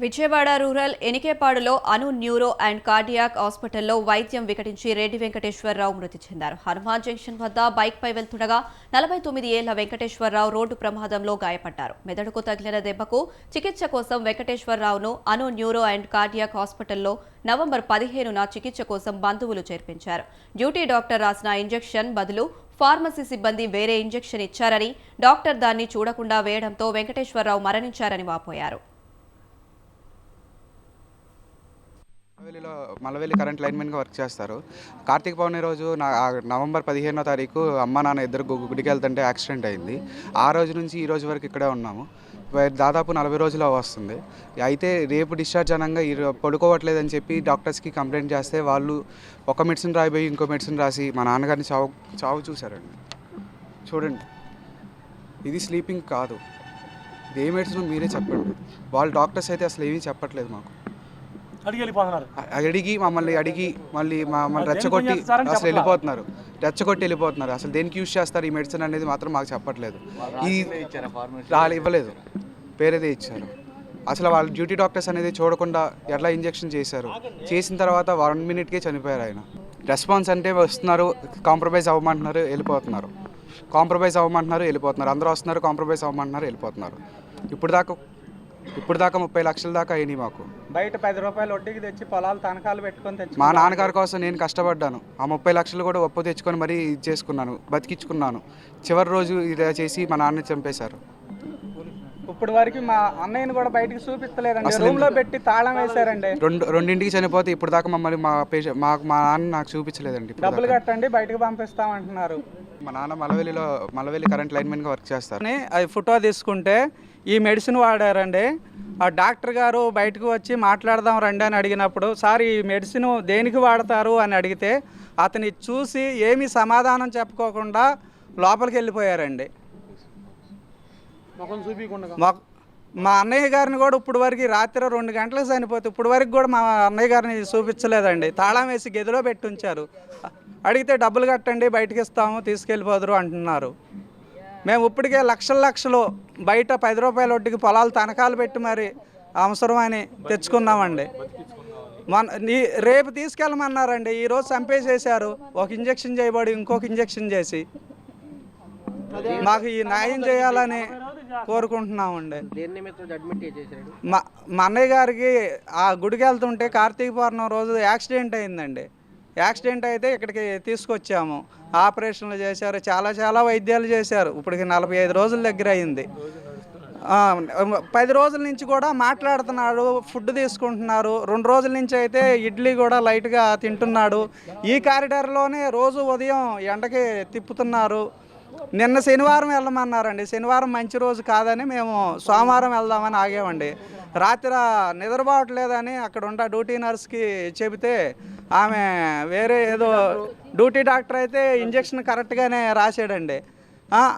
Vijayawada rural ఎనికేపాడులో Anu neuro and cardiac హాస్పిటల్లో వైద్యం వికటించి రెడ్డి వెంకటేశ్వరరావు మృతి చెందారు. హనుమాన్ జంక్షన్ వద్ద బైక్పై వెళ్తుండగా నలభై తొమ్మిది ఏళ్ళ వెంకటేశ్వరరావు రోడ్డు ప్రమాదంలో గాయపడ్డారు. మెదడుకు తగిలిన దెబ్బకు చికిత్స కోసం వెంకటేశ్వరరావును అను న్యూరో అండ్ కార్డియాక్ హాస్పిటల్లో నవంబర్ పదిహేనున చికిత్స కోసం బంధువులు చేర్పించారు. డ్యూటీ డాక్టర్ రాసిన ఇంజెక్షన్ బదులు ఫార్మసీ సిబ్బంది వేరే ఇంజెక్షన్ ఇచ్చారని డాక్టర్ దాన్ని చూడకుండా వేయడంతో వెంకటేశ్వరరావు మరణించారని వాపోయారు. మలవెల్లిలో మలవెల్లి కరెంట్ లైన్మెన్గా వర్క్ చేస్తారు. కార్తీక పౌర్ణమి రోజు నా నవంబర్ పదిహేనో తారీఖు అమ్మ నాన్న ఇద్దరు గుడికి వెళ్తుంటే యాక్సిడెంట్ అయింది. ఆ రోజు నుంచి ఈ రోజు వరకు ఇక్కడే ఉన్నాము. దాదాపు నలభై రోజులు వస్తుంది అయితే రేపు డిశ్చార్జ్ అనగా ఈ పడుకోవట్లేదని చెప్పి డాక్టర్స్కి కంప్లైంట్ చేస్తే వాళ్ళు ఒక మెడిసిన్ రాయిపోయి ఇంకో మెడిసిన్ రాసి మా నాన్నగారిని చావు చావు చూశారండి. చూడండి. ఇది స్లీపింగ్ కాదు. ఇది ఏ మెడిసిన్ మీరే చెప్పండి. వాళ్ళు డాక్టర్స్ అయితే అసలు ఏమీ చెప్పట్లేదు మాకు. అడిగి మమ్మల్ని అడిగి మళ్ళీ మమ్మల్ని రెచ్చగొట్టి అసలు. వెళ్ళిపోతున్నారు. రెచ్చగొట్టి వెళ్ళిపోతున్నారు. అసలు దేనికి యూజ్ చేస్తారు ఈ మెడిసిన్ అనేది మాత్రం మాకు చెప్పట్లేదు. ఈ రాలే ఇవ్వలేదు. వేరేదే ఇచ్చారు. అసలు వాళ్ళ డ్యూటీ డాక్టర్స్ అనేది చూడకుండా ఎట్లా ఇంజెక్షన్ చేశారు? చేసిన తర్వాత వన్ మినిట్కే చనిపోయారు ఆయన. రెస్పాన్స్ అంటే వస్తున్నారు కాంప్రమైజ్ అవ్వమంటున్నారు వెళ్ళిపోతున్నారు. కాంప్రమైజ్ అవ్వమంటున్నారు వెళ్ళిపోతున్నారు. అందరూ వస్తున్నారు కాంప్రమైజ్ అవ్వమంటున్నారు వెళ్ళిపోతున్నారు. ఇప్పుడు దాకా ఇప్పుడు దాకా ముప్పై లక్షల దాకా అయినాయి మాకు. బయట పది రూపాయలు వడ్డీకి తెచ్చి పొలాలు తనఖాలు పెట్టుకొని తెచ్చి మా నాన్నగారి కోసం నేను కష్టపడ్డాను. ఆ ముప్పై లక్షలు కూడా ఒప్పు తెచ్చుకొని మరీ ఇది చేసుకున్నాను బతికించుకున్నాను చివరి రోజు ఇలా చేసి మా నాన్న చంపేశారు. ఇప్పుడు వరకు మా అన్నయ్యని కూడా బయటికి అసలు రూమ్లో పెట్టి తాళం వేశారండి. రెండు రెండింటికి చనిపోతే ఇప్పుడు దాకా మమ్మల్ని మా పేషెంట్ మా మా నాన్న నాకు చూపించలేదండి డబ్బులు. కట్టండి బయటకు పంపిస్తామంటున్నారు. మా నాన్న మలవెల్లిలో మలవెల్లి కరెంట్ లైన్మెన్గా వర్క్ చేస్తారు. అది ఫోటో తీసుకుంటే ఈ మెడిసిన్ వాడారండి. ఆ డాక్టర్ గారు బయటకు వచ్చి మాట్లాడదాం రండి అని అడిగినప్పుడు సార్ ఈ మెడిసిన్ దేనికి వాడతారు? అని అడిగితే అతని చూసి ఏమీ సమాధానం చెప్పుకోకుండా లోపలికి వెళ్ళిపోయారండి. ముఖం చూపించకుండా మా అన్నయ్య గారిని కూడా ఇప్పుడు వరకు రాత్రి రెండు గంటలకు చనిపోతే ఇప్పుడు వరకు కూడా మా అన్నయ్య గారిని చూపించలేదండి. తాళం వేసి గదిలో పెట్టి ఉంచారు. అడిగితే డబ్బులు కట్టండి బయటకి ఇస్తాము తీసుకెళ్ళిపోదురు అంటున్నారు. మేము ఇప్పటికే లక్షల లక్షలు బయట పది రూపాయల ఒడ్డుకి పొలాలు తనఖాలు పెట్టి మరి అవసరమని తెచ్చుకున్నామండి. మన నీ రేపు తీసుకెళ్ళమన్నారండి. ఈరోజు చంపేసేశారు. ఒక ఇంజక్షన్ చేయబడి ఇంకొక ఇంజక్షన్ చేసి. మాకు ఈ న్యాయం చేయాలని కోరుకుంటున్నామండి. దేని నిమిత్తం అడ్మిట్ చేశాడు మా మా అన్నయ్య గారికి ఆ గుడికి వెళ్తుంటే కార్తీక పౌర్ణమి రోజు యాక్సిడెంట్ అయిందండి. యాక్సిడెంట్ అయితే ఇక్కడికి తీసుకొచ్చాము. ఆపరేషన్లు చేశారు చాలా చాలా వైద్యాలు చేశారు. ఇప్పటికి నలభై ఐదు రోజుల దగ్గర అయింది. ఆ, పది రోజుల నుంచి కూడా మాట్లాడుతున్నాడు ఫుడ్ తీసుకుంటున్నారు. రెండు రోజుల నుంచి అయితే ఇడ్లీ కూడా లైట్గా తింటున్నాడు. ఈ కారిడార్లోనే రోజు ఉదయం ఎండకి తిప్పుతున్నారు. నిన్న శనివారం వెళ్ళమన్నారండి. శనివారం మంచి రోజు కాదని మేము సోమవారం వెళ్దామని ఆగామండి. రాత్రి నిద్రపోవట్లేదని అక్కడ ఉన్న డ్యూటీ నర్స్కి చెబితే ఆమె వేరే ఏదో డ్యూటీ డాక్టర్ అయితే ఇంజెక్షన్ కరెక్ట్గానే రాసాడండి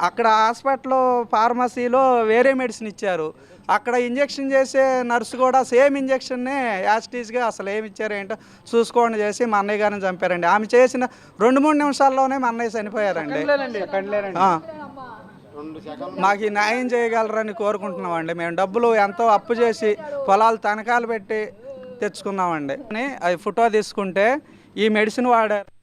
అక్కడ హాస్పిటల్ ఫార్మసీలో వేరే మెడిసిన్ ఇచ్చారు. అక్కడ ఇంజెక్షన్ చేసే నర్సు కూడా సేమ్ ఇంజెక్షన్నే యాస్టీస్గా అసలు ఏమి ఇచ్చారు ఏంటో చూసుకోండి చేసి మా అన్నయ్య గారిని చంపారండి. ఆమె చేసిన రెండు మూడు నిమిషాల్లోనే మా అన్నయ్య చనిపోయారండి. ఆ. మాకు ఈ న్యాయం చేయగలరని కోరుకుంటున్నామండి. మేము డబ్బులు ఎంతో అప్పు చేసి పొలాలు తనఖాలు పెట్టి తెచ్చుకున్నామండి. అని అది ఫోటో తీసుకుంటే ఈ మెడిసిన్ వాడారు.